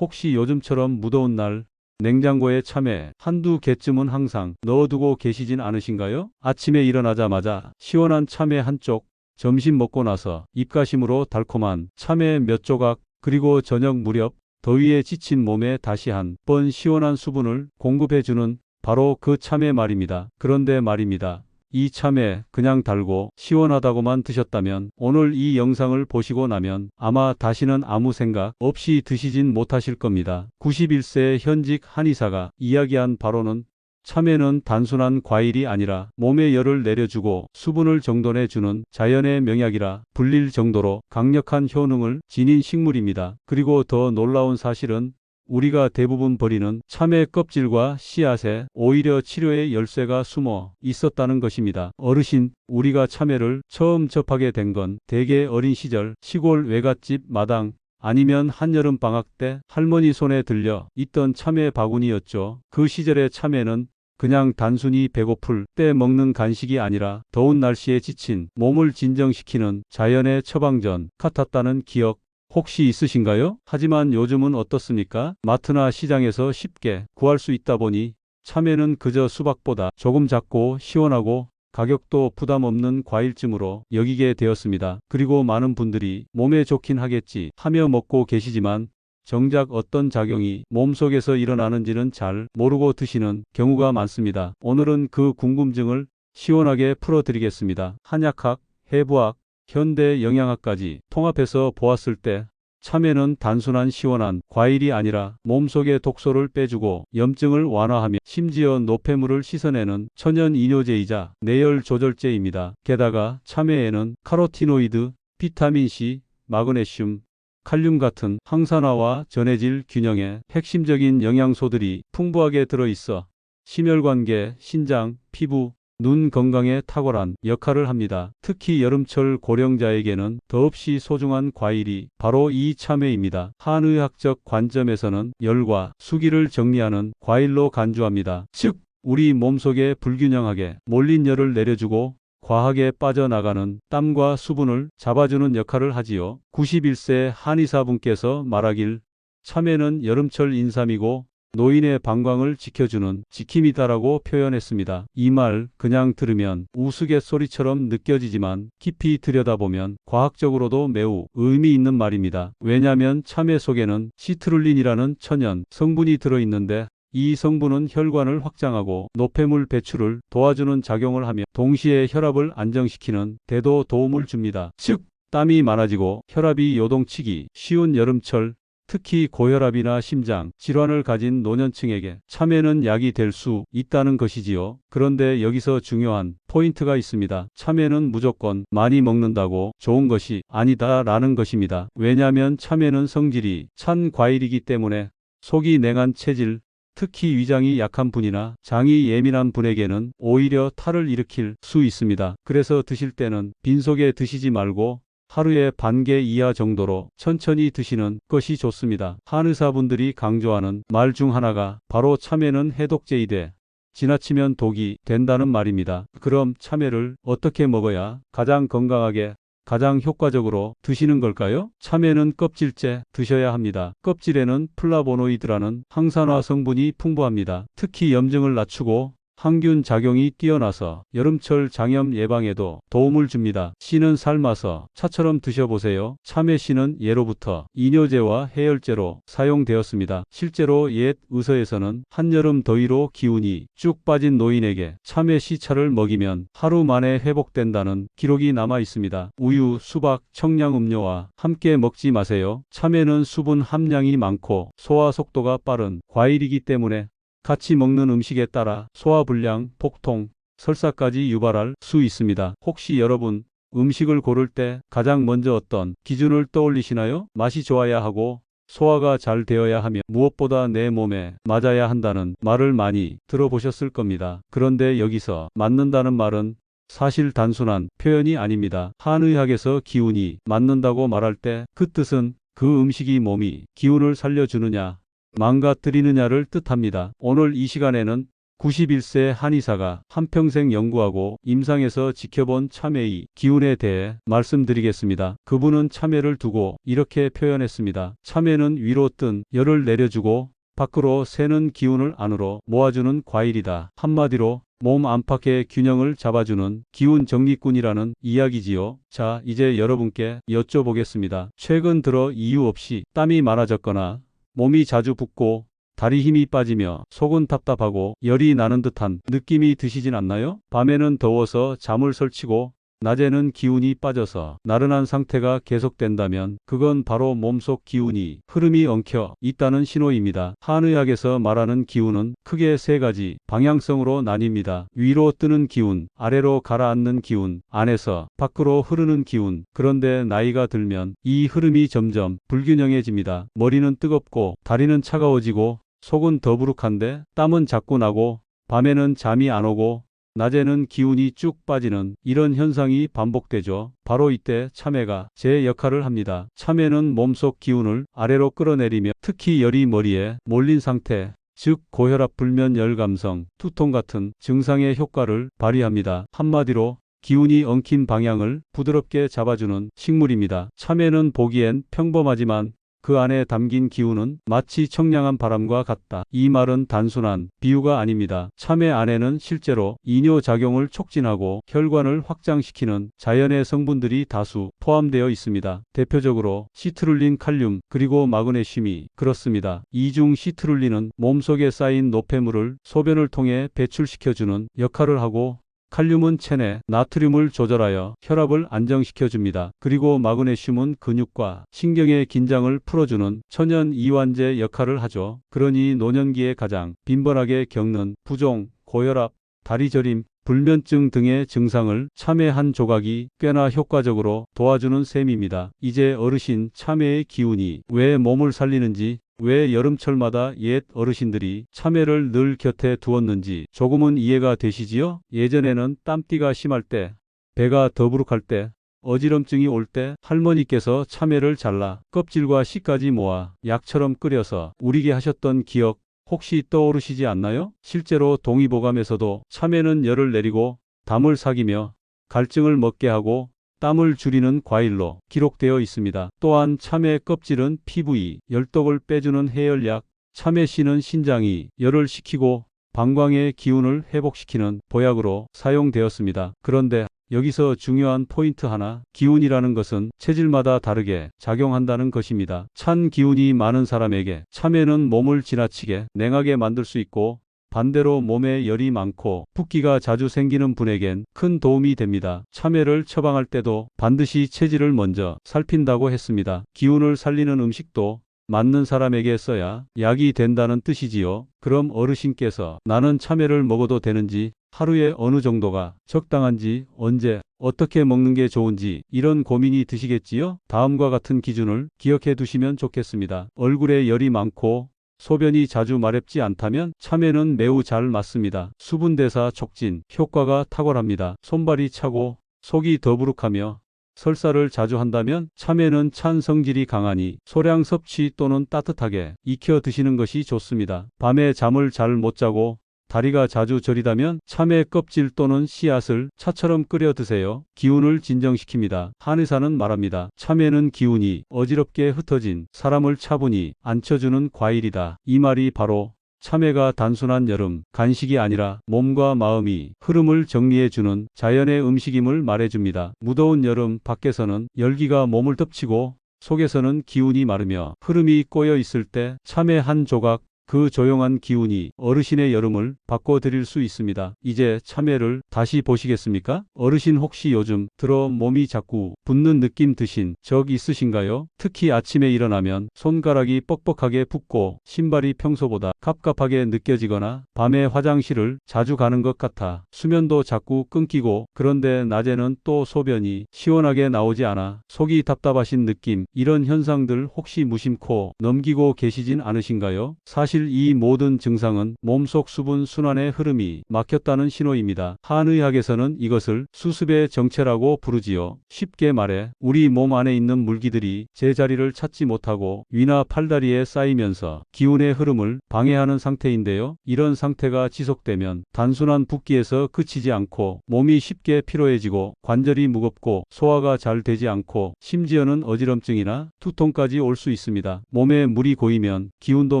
혹시 요즘처럼 무더운 날 냉장고에 참외 한두 개쯤은 항상 넣어두고 계시진 않으신가요? 아침에 일어나자마자 시원한 참외 한쪽, 점심 먹고 나서 입가심으로 달콤한 참외 몇 조각, 그리고 저녁 무렵 더위에 지친 몸에 다시 한 번 시원한 수분을 공급해주는 바로 그 참외 말입니다. 그런데 말입니다. 이 참외 그냥 달고 시원하다고만 드셨다면 오늘 이 영상을 보시고 나면 아마 다시는 아무 생각 없이 드시진 못하실 겁니다. 91세 현직 한의사가 이야기한 바로는 참외는 단순한 과일이 아니라 몸에 열을 내려주고 수분을 정돈해주는 자연의 명약이라 불릴 정도로 강력한 효능을 지닌 식물입니다. 그리고 더 놀라운 사실은 우리가 대부분 버리는 참외 껍질과 씨앗에 오히려 치료의 열쇠가 숨어 있었다는 것입니다. 어르신, 우리가 참외를 처음 접하게 된 건 대개 어린 시절 시골 외갓집 마당 아니면 한여름 방학 때 할머니 손에 들려 있던 참외 바구니였죠. 그 시절의 참외는 그냥 단순히 배고플 때 먹는 간식이 아니라 더운 날씨에 지친 몸을 진정시키는 자연의 처방전 같았다는 기억 혹시 있으신가요? 하지만 요즘은 어떻습니까? 마트나 시장에서 쉽게 구할 수 있다 보니 참외는 그저 수박보다 조금 작고 시원하고 가격도 부담 없는 과일쯤으로 여기게 되었습니다. 그리고 많은 분들이 몸에 좋긴 하겠지 하며 먹고 계시지만 정작 어떤 작용이 몸속에서 일어나는지는 잘 모르고 드시는 경우가 많습니다. 오늘은 그 궁금증을 시원하게 풀어드리겠습니다. 한약학, 해부학, 현대 영양학까지 통합해서 보았을 때 참외는 단순한 시원한 과일이 아니라 몸속의 독소를 빼주고 염증을 완화하며 심지어 노폐물을 씻어내는 천연 이뇨제이자 내열 조절제입니다. 게다가 참외에는 카로티노이드, 비타민C, 마그네슘, 칼륨 같은 항산화와 전해질 균형의 핵심적인 영양소들이 풍부하게 들어있어 심혈관계, 신장, 피부, 눈 건강에 탁월한 역할을 합니다. 특히 여름철 고령자에게는 더없이 소중한 과일이 바로 이 참외입니다. 한의학적 관점에서는 열과 수기를 정리하는 과일로 간주합니다. 즉, 우리 몸속에 불균형하게 몰린 열을 내려주고 과하게 빠져나가는 땀과 수분을 잡아주는 역할을 하지요. 91세 한의사분께서 말하길 참외는 여름철 인삼이고 노인의 방광을 지켜주는 지킴이다라고 표현했습니다. 이 말 그냥 들으면 우스갯소리처럼 느껴지지만 깊이 들여다보면 과학적으로도 매우 의미 있는 말입니다. 왜냐하면 참외 속에는 시트룰린이라는 천연 성분이 들어있는데 이 성분은 혈관을 확장하고 노폐물 배출을 도와주는 작용을 하며 동시에 혈압을 안정시키는 데도 도움을 줍니다. 즉, 땀이 많아지고 혈압이 요동치기 쉬운 여름철 특히 고혈압이나 심장 질환을 가진 노년층에게 참외는 약이 될 수 있다는 것이지요. 그런데 여기서 중요한 포인트가 있습니다. 참외는 무조건 많이 먹는다고 좋은 것이 아니다 라는 것입니다. 왜냐하면 참외는 성질이 찬 과일이기 때문에 속이 냉한 체질, 특히 위장이 약한 분이나 장이 예민한 분에게는 오히려 탈을 일으킬 수 있습니다. 그래서 드실 때는 빈속에 드시지 말고 하루에 반 개 이하 정도로 천천히 드시는 것이 좋습니다. 한의사분들이 강조하는 말 중 하나가 바로 참외는 해독제이되 지나치면 독이 된다는 말입니다. 그럼 참외를 어떻게 먹어야 가장 건강하게 가장 효과적으로 드시는 걸까요? 참외는 껍질째 드셔야 합니다. 껍질에는 플라보노이드라는 항산화 성분이 풍부합니다. 특히 염증을 낮추고 항균 작용이 뛰어나서 여름철 장염 예방에도 도움을 줍니다. 씨는 삶아서 차처럼 드셔보세요. 참외 씨는 예로부터 이뇨제와 해열제로 사용되었습니다. 실제로 옛 의서에서는 한여름 더위로 기운이 쭉 빠진 노인에게 참외 씨차를 먹이면 하루 만에 회복된다는 기록이 남아 있습니다. 우유, 수박, 청량 음료와 함께 먹지 마세요. 참외는 수분 함량이 많고 소화 속도가 빠른 과일이기 때문에 같이 먹는 음식에 따라 소화불량, 복통, 설사까지 유발할 수 있습니다. 혹시 여러분 음식을 고를 때 가장 먼저 어떤 기준을 떠올리시나요? 맛이 좋아야 하고 소화가 잘 되어야 하며 무엇보다 내 몸에 맞아야 한다는 말을 많이 들어보셨을 겁니다. 그런데 여기서 맞는다는 말은 사실 단순한 표현이 아닙니다. 한의학에서 기운이 맞는다고 말할 때 그 뜻은 그 음식이 몸이 기운을 살려주느냐 망가뜨리느냐를 뜻합니다. 오늘 이 시간에는 91세 한의사가 한평생 연구하고 임상에서 지켜본 참외의 기운에 대해 말씀드리겠습니다. 그분은 참외를 두고 이렇게 표현했습니다. 참외는 위로 뜬 열을 내려주고 밖으로 새는 기운을 안으로 모아주는 과일이다. 한마디로 몸 안팎의 균형을 잡아주는 기운 정리꾼이라는 이야기지요. 자, 이제 여러분께 여쭤보겠습니다. 최근 들어 이유 없이 땀이 많아졌거나 몸이 자주 붓고 다리 힘이 빠지며 속은 답답하고 열이 나는 듯한 느낌이 드시진 않나요? 밤에는 더워서 잠을 설치고 낮에는 기운이 빠져서 나른한 상태가 계속된다면 그건 바로 몸속 기운이 흐름이 엉켜 있다는 신호입니다. 한의학에서 말하는 기운은 크게 세 가지 방향성으로 나뉩니다. 위로 뜨는 기운, 아래로 가라앉는 기운, 안에서 밖으로 흐르는 기운. 그런데 나이가 들면 이 흐름이 점점 불균형해집니다. 머리는 뜨겁고 다리는 차가워지고 속은 더부룩한데 땀은 자꾸 나고 밤에는 잠이 안 오고 낮에는 기운이 쭉 빠지는 이런 현상이 반복되죠. 바로 이때 참외가 제 역할을 합니다. 참외는 몸속 기운을 아래로 끌어내리며 특히 열이 머리에 몰린 상태, 즉 고혈압 불면 열감성, 두통 같은 증상의 효과를 발휘합니다. 한마디로 기운이 엉킨 방향을 부드럽게 잡아주는 식물입니다. 참외는 보기엔 평범하지만 그 안에 담긴 기운은 마치 청량한 바람과 같다. 이 말은 단순한 비유가 아닙니다. 참외 안에는 실제로 이뇨 작용을 촉진하고 혈관을 확장시키는 자연의 성분들이 다수 포함되어 있습니다. 대표적으로 시트룰린, 칼륨, 그리고 마그네슘이 그렇습니다. 이중 시트룰린은 몸속에 쌓인 노폐물을 소변을 통해 배출시켜주는 역할을 하고 칼륨은 체내 나트륨을 조절하여 혈압을 안정시켜줍니다. 그리고 마그네슘은 근육과 신경의 긴장을 풀어주는 천연 이완제 역할을 하죠. 그러니 노년기에 가장 빈번하게 겪는 부종, 고혈압, 다리 저림, 불면증 등의 증상을 참외 한 조각이 꽤나 효과적으로 도와주는 셈입니다. 이제 어르신 참외의 기운이 왜 몸을 살리는지 왜 여름철마다 옛 어르신들이 참외를 늘 곁에 두었는지 조금은 이해가 되시지요? 예전에는 땀띠가 심할 때, 배가 더부룩할 때, 어지럼증이 올 때 할머니께서 참외를 잘라 껍질과 씨까지 모아 약처럼 끓여서 우리게 하셨던 기억 혹시 떠오르시지 않나요? 실제로 동의보감에서도 참외는 열을 내리고 담을 사기며 갈증을 먹게 하고 땀을 줄이는 과일로 기록되어 있습니다. 또한 참외 껍질은 피부이 열독을 빼주는 해열약, 참외 씨는 신장이 열을 식히고 방광의 기운을 회복시키는 보약으로 사용되었습니다. 그런데 여기서 중요한 포인트 하나, 기운이라는 것은 체질마다 다르게 작용한다는 것입니다. 찬 기운이 많은 사람에게 참외는 몸을 지나치게 냉하게 만들 수 있고 반대로 몸에 열이 많고 붓기가 자주 생기는 분에겐 큰 도움이 됩니다. 참외를 처방할 때도 반드시 체질을 먼저 살핀다고 했습니다. 기운을 살리는 음식도 맞는 사람에게 써야 약이 된다는 뜻이지요. 그럼 어르신께서 나는 참외를 먹어도 되는지 하루에 어느 정도가 적당한지 언제 어떻게 먹는 게 좋은지 이런 고민이 드시겠지요? 다음과 같은 기준을 기억해 두시면 좋겠습니다. 얼굴에 열이 많고 소변이 자주 마렵지 않다면 참외는 매우 잘 맞습니다. 수분대사 촉진 효과가 탁월합니다. 손발이 차고 속이 더부룩하며 설사를 자주 한다면 참외는 찬 성질이 강하니 소량 섭취 또는 따뜻하게 익혀 드시는 것이 좋습니다. 밤에 잠을 잘 못 자고 다리가 자주 저리다면 참외 껍질 또는 씨앗을 차처럼 끓여 드세요. 기운을 진정시킵니다. 한의사는 말합니다. 참외는 기운이 어지럽게 흩어진 사람을 차분히 앉혀주는 과일이다. 이 말이 바로 참외가 단순한 여름 간식이 아니라 몸과 마음이 흐름을 정리해주는 자연의 음식임을 말해줍니다. 무더운 여름 밖에서는 열기가 몸을 덮치고 속에서는 기운이 마르며 흐름이 꼬여 있을 때 참외 한 조각 그 조용한 기운이 어르신의 여름을 바꿔드릴 수 있습니다. 이제 참외를 다시 보시겠습니까? 어르신 혹시 요즘 들어 몸이 자꾸 붓는 느낌 드신 적 있으신가요? 특히 아침에 일어나면 손가락이 뻑뻑하게 붓고 신발이 평소보다 갑갑하게 느껴지거나 밤에 화장실을 자주 가는 것 같아 수면도 자꾸 끊기고 그런데 낮에는 또 소변이 시원하게 나오지 않아 속이 답답하신 느낌 이런 현상들 혹시 무심코 넘기고 계시진 않으신가요? 사실 사실 이 모든 증상은 몸속 수분 순환의 흐름이 막혔다는 신호입니다. 한의학에서는 이것을 수습의 정체라고 부르지요. 쉽게 말해 우리 몸 안에 있는 물기들이 제자리를 찾지 못하고 위나 팔다리에 쌓이면서 기운의 흐름을 방해하는 상태인데요. 이런 상태가 지속되면 단순한 붓기에서 그치지 않고 몸이 쉽게 피로해지고 관절이 무겁고 소화가 잘 되지 않고 심지어는 어지럼증이나 두통까지 올 수 있습니다. 몸에 물이 고이면 기운도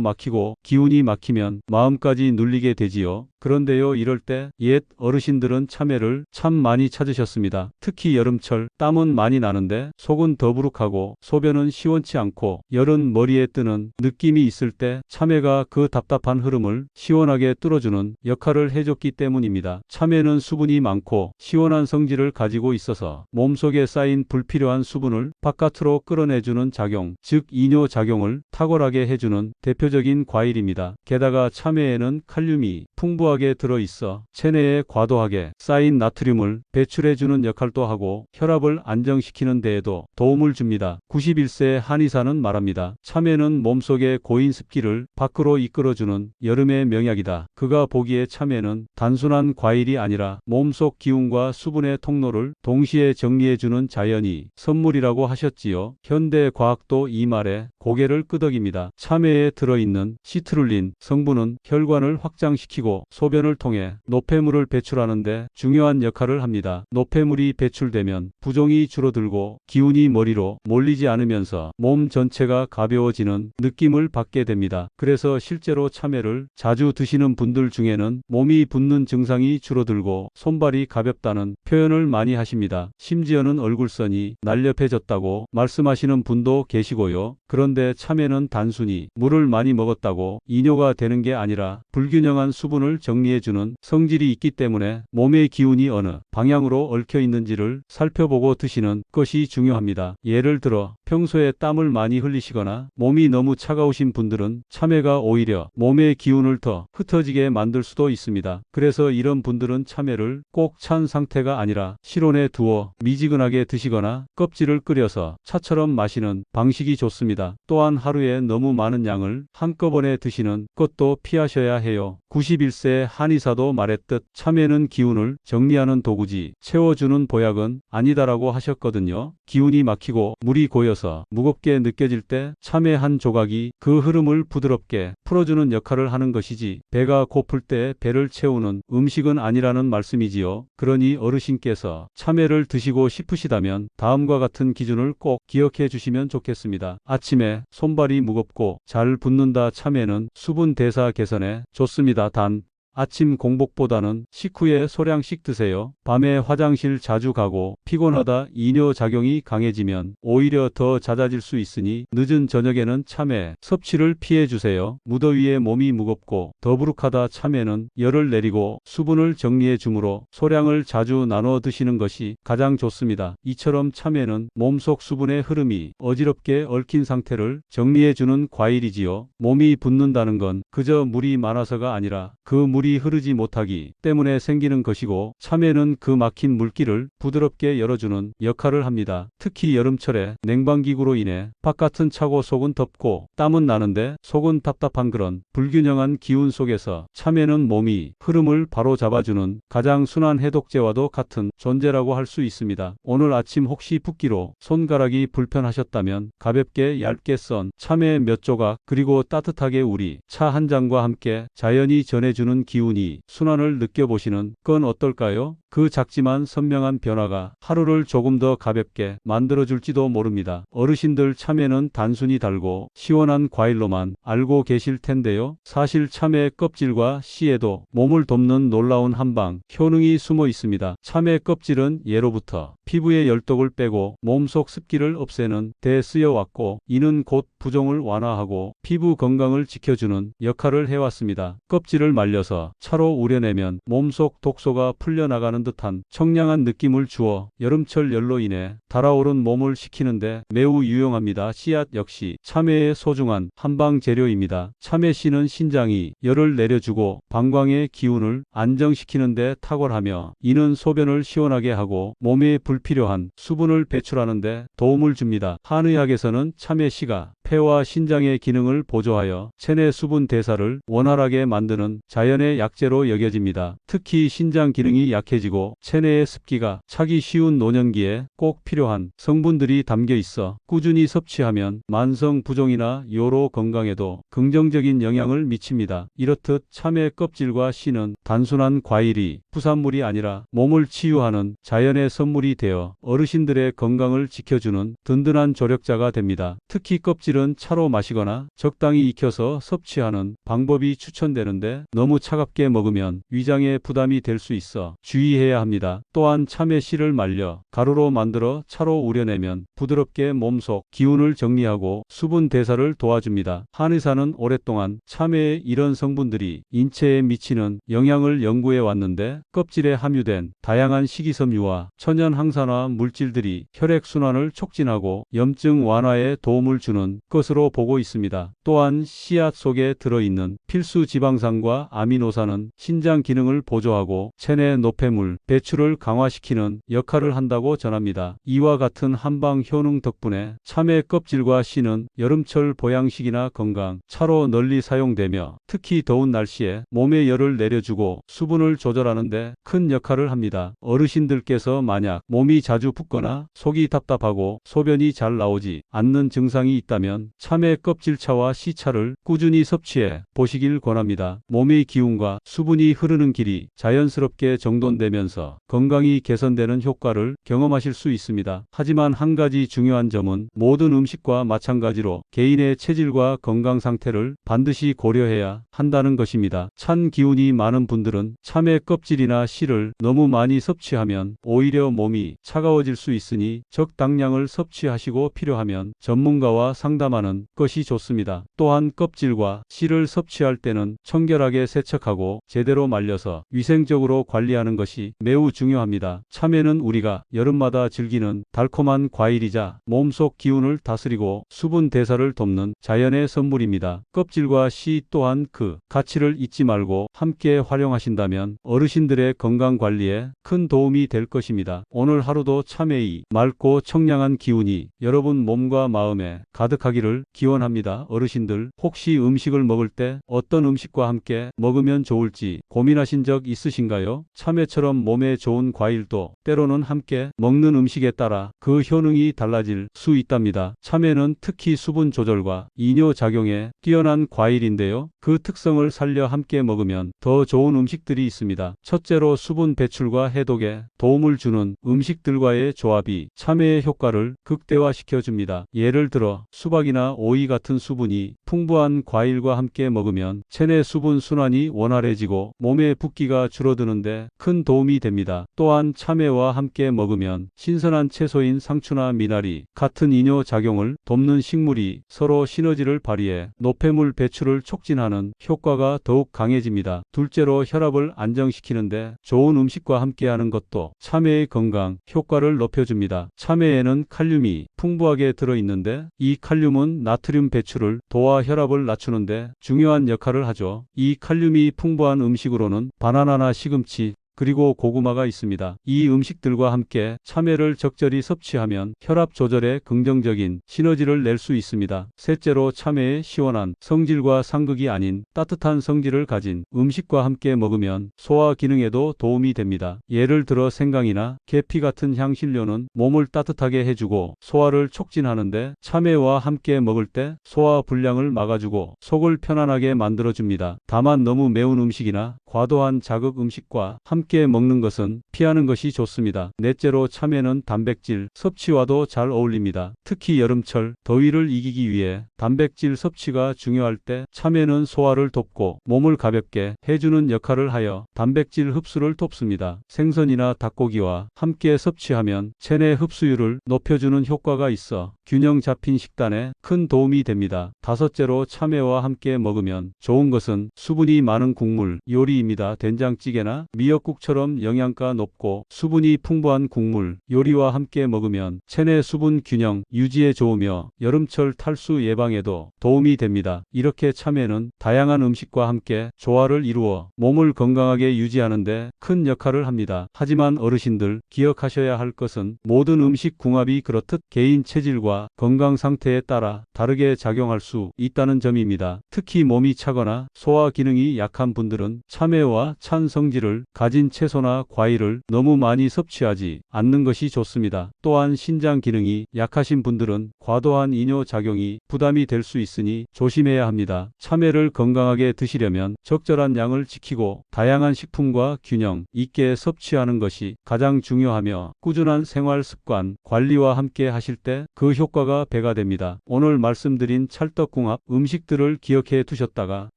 막히고 기운이 막히면 마음까지 눌리게 되지요. 그런데요, 이럴 때 옛 어르신들은 참외를 참 많이 찾으셨습니다. 특히 여름철 땀은 많이 나는데 속은 더부룩하고 소변은 시원치 않고 열은 머리에 뜨는 느낌이 있을 때 참외가 그 답답한 흐름을 시원하게 뚫어주는 역할을 해줬기 때문입니다. 참외는 수분이 많고 시원한 성질을 가지고 있어서 몸속에 쌓인 불필요한 수분을 바깥으로 끌어내주는 작용, 즉 이뇨 작용을 탁월하게 해주는 대표적인 과일입니다. 게다가 참외에는 칼륨이 풍부하게 들어있어 체내에 과도하게 쌓인 나트륨을 배출해주는 역할도 하고 혈압을 안정시키는 데에도 도움을 줍니다. 91세 한의사는 말합니다. 참외는 몸속의 고인 습기를 밖으로 이끌어주는 여름의 명약이다. 그가 보기에 참외는 단순한 과일이 아니라 몸속 기운과 수분의 통로를 동시에 정리해주는 자연이 선물이라고 하셨지요. 현대 과학도 이 말에 고개를 끄덕입니다. 참외에 들어있는 시트룰린 성분은 혈관을 확장시키고 소변을 통해 노폐물을 배출하는 데 중요한 역할을 합니다. 노폐물이 배출되면 부종이 줄어들고 기운이 머리로 몰리지 않으면서 몸 전체가 가벼워지는 느낌을 받게 됩니다. 그래서 실제로 참외를 자주 드시는 분들 중에는 몸이 붓는 증상이 줄어들고 손발이 가볍다는 표현을 많이 하십니다. 심지어는 얼굴선이 날렵해졌다고 말씀하시는 분도 계시고요. 그런데 참외는 단순히 물을 많이 먹었다고 이뇨가 되는 게 아니라 불균형한 수분을 정리해주는 성질이 있기 때문에 몸의 기운이 어느 방향으로 얽혀 있는지를 살펴보고 드시는 것이 중요합니다. 예를 들어 평소에 땀을 많이 흘리시거나 몸이 너무 차가우신 분들은 참외가 오히려 몸의 기운을 더 흩어지게 만들 수도 있습니다. 그래서 이런 분들은 참외를 꼭 찬 상태가 아니라 실온에 두어 미지근하게 드시거나 껍질을 끓여서 차처럼 마시는 방식이 좋습니다. 또한 하루에 너무 많은 양을 한꺼번에 드시는 것도 피하셔야 해요. 91세 한의사도 말했듯 참외는 기운을 정리하는 도구지 채워주는 보약은 아니다라고 하셨거든요. 기운이 막히고 물이 고여서 무겁게 느껴질 때 참외 한 조각이 그 흐름을 부드럽게 풀어주는 역할을 하는 것이지 배가 고플 때 배를 채우는 음식은 아니라는 말씀이지요. 그러니 어르신께서 참외를 드시고 싶으시다면 다음과 같은 기준을 꼭 기억해 주시면 좋겠습니다. 아침에 손발이 무겁고 잘 붓는다 참외는 수분 대사 개선에 좋습니다. 단 아침 공복보다는 식후에 소량씩 드세요. 밤에 화장실 자주 가고 피곤하다 이뇨 작용이 강해지면 오히려 더 잦아질 수 있으니 늦은 저녁에는 참외 섭취를 피해 주세요. 무더위에 몸이 무겁고 더부룩하다 참외는 열을 내리고 수분을 정리해 주므로 소량을 자주 나눠 드시는 것이 가장 좋습니다. 이처럼 참외는 몸속 수분의 흐름이 어지럽게 얽힌 상태를 정리해 주는 과일이지요. 몸이 붓는다는 건 그저 물이 많아서가 아니라 그물 이 흐르지 못하기 때문에 생기는 것이고 참외는 그 막힌 물기를 부드럽게 열어주는 역할을 합니다. 특히 여름철에 냉방기구로 인해 바깥은 차고 속은 덥고 땀은 나는데 속은 답답한 그런 불균형한 기운 속에서 참외는 몸이 흐름을 바로 잡아주는 가장 순한 해독제와도 같은 존재라고 할 수 있습니다. 오늘 아침 혹시 붓기로 손가락이 불편하셨다면 가볍게 얇게 썬 참외 몇 조각 그리고 따뜻하게 우리 차 한 잔과 함께 자연이 전해주는 기운이 순환을 느껴보시는 건 어떨까요? 그 작지만 선명한 변화가 하루를 조금 더 가볍게 만들어줄지도 모릅니다. 어르신들 참외는 단순히 달고 시원한 과일로만 알고 계실 텐데요. 사실 참외 껍질과 씨에도 몸을 돕는 놀라운 한방 효능이 숨어 있습니다. 참외 껍질은 예로부터 피부의 열독을 빼고 몸속 습기를 없애는 데 쓰여왔고 이는 곧 부종을 완화하고 피부 건강을 지켜주는 역할을 해왔습니다. 껍질을 말려서 차로 우려내면 몸속 독소가 풀려나가는 듯한 청량한 느낌을 주어 여름철 열로 인해 달아오른 몸을 식히는데 매우 유용합니다. 씨앗 역시 참외의 소중한 한방 재료입니다. 참외 씨는 신장이 열을 내려주고 방광의 기운을 안정시키는데 탁월하며 이는 소변을 시원하게 하고 몸에 불필요한 수분을 배출하는데 도움을 줍니다. 한의학에서는 참외 씨가 폐와 신장의 기능을 보조하여 체내 수분 대사를 원활하게 만드는 자연의 약재로 여겨집니다. 특히 신장 기능이 약해지고 체내의 습기가 차기 쉬운 노년기에 꼭 필요한 성분들이 담겨 있어 꾸준히 섭취하면 만성 부종이나 요로 건강에도 긍정적인 영향을 미칩니다. 이렇듯 참외 껍질과 씨는 단순한 과일이 부산물이 아니라 몸을 치유하는 자연의 선물이 되어 어르신들의 건강을 지켜주는 든든한 조력자가 됩니다. 특히 껍질은 차로 마시거나 적당히 익혀서 섭취하는 방법이 추천되는데 너무 차갑게 먹으면 위장에 부담이 될 수 있어 주의해야 합니다. 또한 참외 씨를 말려 가루로 만들어 차로 우려내면 부드럽게 몸속 기운을 정리하고 수분 대사를 도와줍니다. 한의사는 오랫동안 참외의 이런 성분들이 인체에 미치는 영향을 연구해 왔는데 껍질에 함유된 다양한 식이섬유와 천연 항산화 물질들이 혈액 순환을 촉진하고 염증 완화에 도움을 주는 것으로 보고 있습니다. 또한 씨앗 속에 들어있는 필수 지방산과 아미노산은 신장 기능을 보조하고 체내 노폐물 배출을 강화시키는 역할을 한다고 전합니다. 이와 같은 한방 효능 덕분에 참외 껍질과 씨는 여름철 보양식이나 건강, 차로 널리 사용되며 특히 더운 날씨에 몸에 열을 내려주고 수분을 조절하는데 큰 역할을 합니다. 어르신들께서 만약 몸이 자주 붓거나 속이 답답하고 소변이 잘 나오지 않는 증상이 있다면 참외 껍질차와 씨차를 꾸준히 섭취해 보시길 권합니다. 몸의 기운과 수분이 흐르는 길이 자연스럽게 정돈되면서 건강이 개선되는 효과를 경험하실 수 있습니다. 하지만 한 가지 중요한 점은 모든 음식과 마찬가지로 개인의 체질과 건강 상태를 반드시 고려해야 한다는 것입니다. 찬 기운이 많은 분들은 참외 껍질이나 씨를 너무 많이 섭취하면 오히려 몸이 차가워질 수 있으니 적당량을 섭취하시고 필요하면 전문가와 상담 하는 것이 좋습니다. 또한 껍질과 씨를 섭취할 때는 청결하게 세척하고 제대로 말려서 위생적으로 관리하는 것이 매우 중요합니다. 참외는 우리가 여름마다 즐기는 달콤한 과일이자 몸속 기운을 다스리고 수분 대사를 돕는 자연의 선물입니다. 껍질과 씨 또한 그 가치를 잊지 말고 함께 활용하신다면 어르신들의 건강 관리에 큰 도움이 될 것입니다. 오늘 하루도 참외의 맑고 청량한 기운이 여러분 몸과 마음에 가득하기 를 기원합니다. 어르신들 혹시 음식을 먹을 때 어떤 음식과 함께 먹으면 좋을지 고민하신 적 있으신가요? 참외처럼 몸에 좋은 과일도 때로는 함께 먹는 음식에 따라 그 효능이 달라질 수 있답니다. 참외는 특히 수분 조절과 이뇨 작용에 뛰어난 과일인데요. 그 특성을 살려 함께 먹으면 더 좋은 음식들이 있습니다. 첫째로 수분 배출과 해독에 도움을 주는 음식들과의 조합이 참외의 효과를 극대화시켜 줍니다. 예를 들어 수박이 나 오이 같은 수분이 풍부한 과일과 함께 먹으면 체내 수분 순환이 원활해지고 몸의 붓기가 줄어드는데 큰 도움이 됩니다. 또한 참외와 함께 먹으면 신선한 채소인 상추나 미나리 같은 이뇨 작용을 돕는 식물이 서로 시너지를 발휘해 노폐물 배출을 촉진하는 효과가 더욱 강해집니다. 둘째로 혈압을 안정시키는데 좋은 음식과 함께하는 것도 참외의 건강 효과를 높여줍니다. 참외에는 칼륨이 풍부하게 들어있는데 이 칼륨은 나트륨 배출을 도와 혈압을 낮추는데 중요한 역할을 하죠. 이 칼륨이 풍부한 음식으로는 바나나나 시금치, 그리고 고구마가 있습니다. 이 음식들과 함께 참외를 적절히 섭취하면 혈압 조절에 긍정적인 시너지를 낼 수 있습니다. 셋째로 참외의 시원한 성질과 상극이 아닌 따뜻한 성질을 가진 음식과 함께 먹으면 소화 기능에도 도움이 됩니다. 예를 들어 생강이나 계피 같은 향신료는 몸을 따뜻하게 해주고 소화를 촉진하는데 참외와 함께 먹을 때 소화 불량을 막아주고 속을 편안하게 만들어줍니다. 다만 너무 매운 음식이나 과도한 자극 음식과 함께 먹는 것은 피하는 것이 좋습니다. 넷째로 참외는 단백질 섭취와도 잘 어울립니다. 특히 여름철 더위를 이기기 위해 단백질 섭취가 중요할 때 참외는 소화를 돕고 몸을 가볍게 해주는 역할을 하여 단백질 흡수를 돕습니다. 생선이나 닭고기와 함께 섭취하면 체내 흡수율을 높여주는 효과가 있어 균형 잡힌 식단에 큰 도움이 됩니다. 다섯째로 참외와 함께 먹으면 좋은 것은 수분이 많은 국물, 요리 요리입니다. 된장찌개나 미역국처럼 영양가 높고 수분이 풍부한 국물, 요리와 함께 먹으면 체내 수분 균형 유지에 좋으며 여름철 탈수 예방에도 도움이 됩니다. 이렇게 참외는 다양한 음식과 함께 조화를 이루어 몸을 건강하게 유지하는 데 큰 역할을 합니다. 하지만 어르신들 기억하셔야 할 것은 모든 음식 궁합이 그렇듯 개인 체질과 건강 상태에 따라 다르게 작용할 수 있다는 점입니다. 특히 몸이 차거나 소화 기능이 약한 분들은 참 외와 찬 성질을 가진 채소나 과일을 너무 많이 섭취하지 않는 것이 좋습니다. 또한 신장 기능이 약하신 분들은 과도한 이뇨 작용이 부담이 될 수 있으니 조심해야 합니다. 참외를 건강하게 드시려면 적절한 양을 지키고 다양한 식품과 균형 있게 섭취하는 것이 가장 중요하며 꾸준한 생활 습관 관리와 함께 하실 때 그 효과가 배가 됩니다. 오늘 말씀드린 찰떡궁합 음식들을 기억해 두셨다가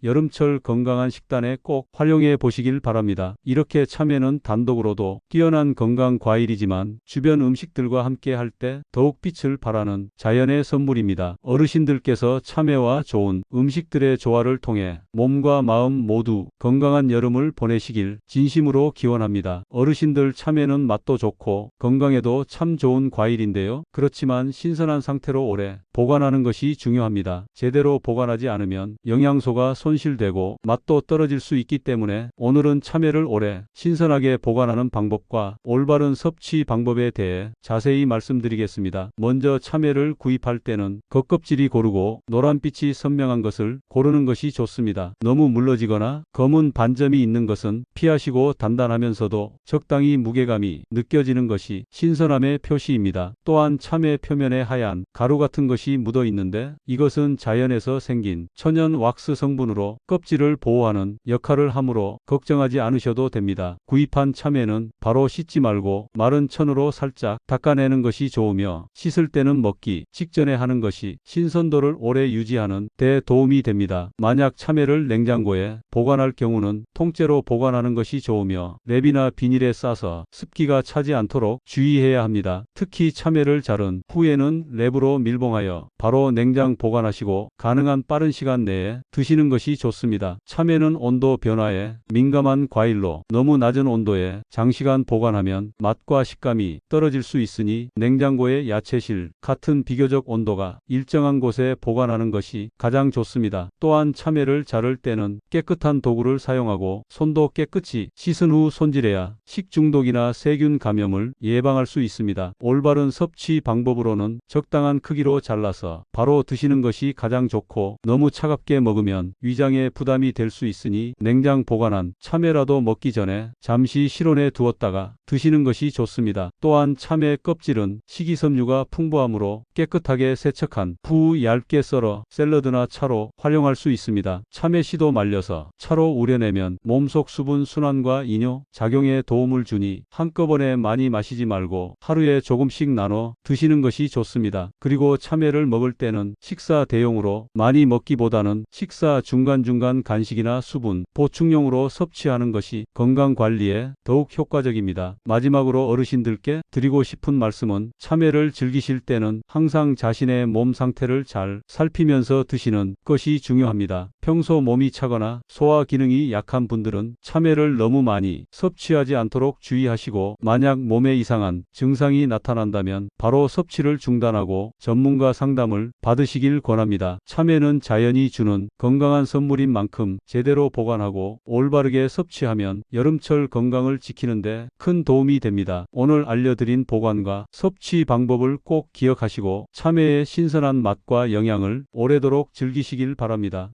여름철 건강한 식단에 꼭 활용해 보시길 바랍니다. 이렇게 참외는 단독으로도 뛰어난 건강 과일이지만 주변 음식들과 함께 할 때 더욱 빛을 발하는 자연의 선물입니다. 어르신들께서 참외와 좋은 음식들의 조화를 통해 몸과 마음 모두 건강한 여름을 보내시길 진심으로 기원합니다. 어르신들 참외는 맛도 좋고 건강에도 참 좋은 과일인데요. 그렇지만 신선한 상태로 오래 보관하는 것이 중요합니다. 제대로 보관하지 않으면 영양소가 손실되고 맛도 떨어질 수 있기 때문에 오늘은 참외를 오래 신선하게 보관하는 방법과 올바른 섭취 방법에 대해 자세히 말씀드리겠습니다. 먼저 참외를 구입할 때는 겉껍질이 고르고 노란빛이 선명한 것을 고르는 것이 좋습니다. 너무 물러지거나 검은 반점이 있는 것은 피하시고 단단하면서도 적당히 무게감이 느껴지는 것이 신선함의 표시입니다. 또한 참외 표면에 하얀 가루 같은 것이 묻어 있는데 이것은 자연에서 생긴 천연 왁스 성분으로 껍질을 보호하는 역할을 하므로 걱정하지 않으셔도 됩니다. 구입한 참외는 바로 씻지 말고 마른 천으로 살짝 닦아내는 것이 좋으며 씻을 때는 먹기 직전에 하는 것이 신선도를 오래 유지하는 데 도움이 됩니다. 만약 참외를 냉장고에 보관할 경우는 통째로 보관하는 것이 좋으며 랩이나 비닐에 싸서 습기가 차지 않도록 주의해야 합니다. 특히 참외를 자른 후에는 랩으로 밀봉하여 바로 냉장 보관하시고 가능한 빠른 시간 내에 드시는 것이 좋습니다. 참외는 온도 변화에 민감한 과일로 너무 낮은 온도에 장시간 보관하면 맛과 식감이 떨어질 수 있으니 냉장고의 야채실 같은 비교적 온도가 일정한 곳에 보관하는 것이 가장 좋습니다. 또한 참외를 자를 때는 깨끗한 도구를 사용하고 손도 깨끗이 씻은 후 손질해야 식중독이나 세균 감염을 예방할 수 있습니다. 올바른 섭취 방법으로는 적당한 크기로 잘라서 바로 드시는 것이 가장 좋고 너무 차갑게 먹으면 위장에 부담이 될 수 있으니 냉장 보 관한 참외라도 먹기 전에 잠시 실온에 두었다가 드시는 것이 좋습니다. 또한 참외 껍질은 식이섬유가 풍부하므로 깨끗하게 세척한 후 얇게 썰어 샐러드나 차로 활용할 수 있습니다. 참외 씨도 말려서 차로 우려내면 몸속 수분 순환과 이뇨 작용에 도움을 주니 한꺼번에 많이 마시지 말고 하루에 조금씩 나눠 드시는 것이 좋습니다. 그리고 참외를 먹을 때는 식사 대용으로 많이 먹기보다는 식사 중간중간 간식이나 수분 보충용 으로 섭취하는 것이 건강 관리에 더욱 효과적입니다. 마지막으로 어르신들께 드리고 싶은 말씀은 참외를 즐기실 때는 항상 자신의 몸 상태를 잘 살피면서 드시는 것이 중요합니다. 평소 몸이 차거나 소화 기능이 약한 분들은 참외를 너무 많이 섭취하지 않도록 주의하시고 만약 몸에 이상한 증상이 나타난다면 바로 섭취를 중단하고 전문가 상담을 받으시길 권합니다. 참외는 자연이 주는 건강한 선물인 만큼 제대로 보관하고 올바르게 섭취하면 여름철 건강을 지키는데 큰 도움이 됩니다. 오늘 알려드린 보관과 섭취 방법을 꼭 기억하시고 참외의 신선한 맛과 영양을 오래도록 즐기시길 바랍니다.